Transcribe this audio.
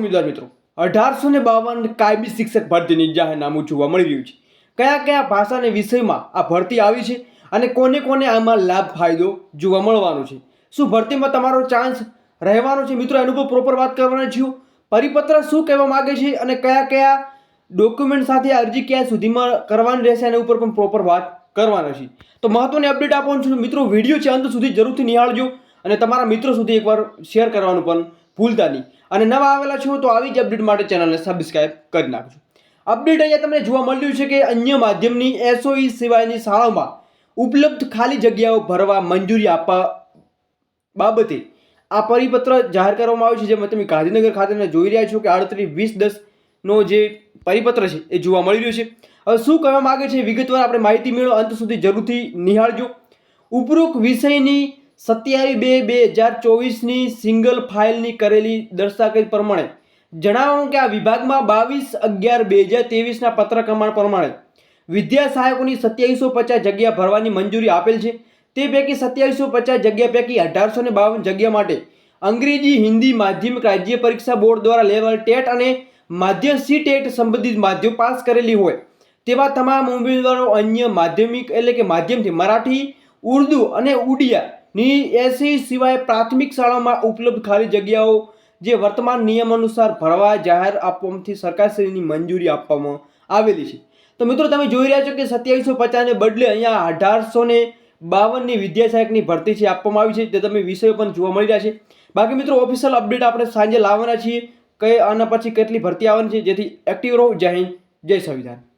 ઉમેદવાર મિત્રો. અઢારસો ને બાવન કાયમી શિક્ષક ભરતીની જાહેરનામું જોવા મળી રહ્યું છે. કયા કયા ભાષા વિષયમાં આ ભરતી આવી છે અને કોને કોને આમાં લાભ ફાયદો જોવા મળવાનો છે? શું ભરતીમાં તમારો ચાન્સ રહેવાનો છે? મિત્રો, એનું પર પ્રોપર વાત કરવાના છીએ. પરિપત્ર શું કહેવા માગે છે અને કયા કયા ડોક્યુમેન્ટ સાથે અરજી ક્યાં સુધીમાં કરવાની રહેશે એના ઉપર પણ પ્રોપર વાત કરવાના છે તો મહત્વની અપડેટ આપવાનું છું. મિત્રો, વીડિયો છે અંત સુધી જરૂરથી નિહાળજો અને તમારા મિત્રો સુધી એકવાર શેર કરવાનું પણ ભૂલતા નહીં. અને નવા આવેલા છો તો આવી જ અપડેટ માટે ચેનલને સબસ્ક્રાઈબ કરી નાખજો. અપડેટ અહીંયા તમને જોવા મળ્યું છે કે અન્ય માધ્યમની એસઓઈ સિવાયની શાળાઓમાં ઉપલબ્ધ ખાલી જગ્યાઓ ભરવા મંજૂરી આપવા બાબતે આ પરિપત્ર જાહેર કરવામાં આવ્યું છે. જેમાં તમે ગાંધીનગર ખાતે જોઈ રહ્યા છો કે આડત્રીસ, વીસ દસનો જે પરિપત્ર છે એ જોવા મળી રહ્યો છે. હવે શું કહેવા માગે છે વિગતવાર આપણે માહિતી મેળવો. અંત સુધી જરૂરથી નિહાળજો. ઉપરોક્ત વિષયની સત્યાવીસ બે બે હજાર ચોવીસની સિંગલ ફાઇલની કરેલી દર્શાવેલ પ્રમાણે. જણાવવાનું કે આ વિભાગમાં બાવીસ અગિયાર બે હજાર ત્રેવીસના પત્ર પ્રમાણ પ્રમાણે વિદ્યા સહાયકોની સત્યાવીસો પચાસ જગ્યા ભરવાની મંજૂરી આપેલ છે. તે પૈકી સત્યાવીસો પચાસ જગ્યા પૈકી અઢારસો ને બાવન જગ્યા માટે અંગ્રેજી, હિન્દી, માધ્યમિક રાજ્ય પરીક્ષા બોર્ડ દ્વારા લેવલ ટેટ અને માધ્યમ સી ટેટ સંબંધિત માધ્યમ પાસ કરેલી હોય. તેવા તમામ ઉમેદવારો અન્ય માધ્યમિક એટલે કે માધ્યમથી મરાઠી, ઉર્દુ અને ઉડિયાની એસી સિવાય પ્રાથમિક શાળામાં ઉપલબ્ધ ખાલી જગ્યાઓ જે વર્તમાન નિયમ અનુસાર ભરવા, જાહેર આપવાથી સરકારશ્રીની મંજૂરી આપવામાં આવેલી છે. તો મિત્રો, તમે જોઈ રહ્યા છો કે સત્યાવીસો પચાસને બદલે અહીંયા અઢારસો ને બાવનની વિદ્યા સહાયકની ભરતી છે આપવામાં આવી છે તે તમે વિષયો પણ જોવા મળી રહ્યા છે. બાકી મિત્રો ઓફિશિયલ અપડેટ આપણે સાંજે લાવવાના છીએ. કઈ આના પછી કેટલી ભરતી આવવાની છે, જેથી એક્ટિવ રહો. જય હિન્દ, જય સંવિધાન.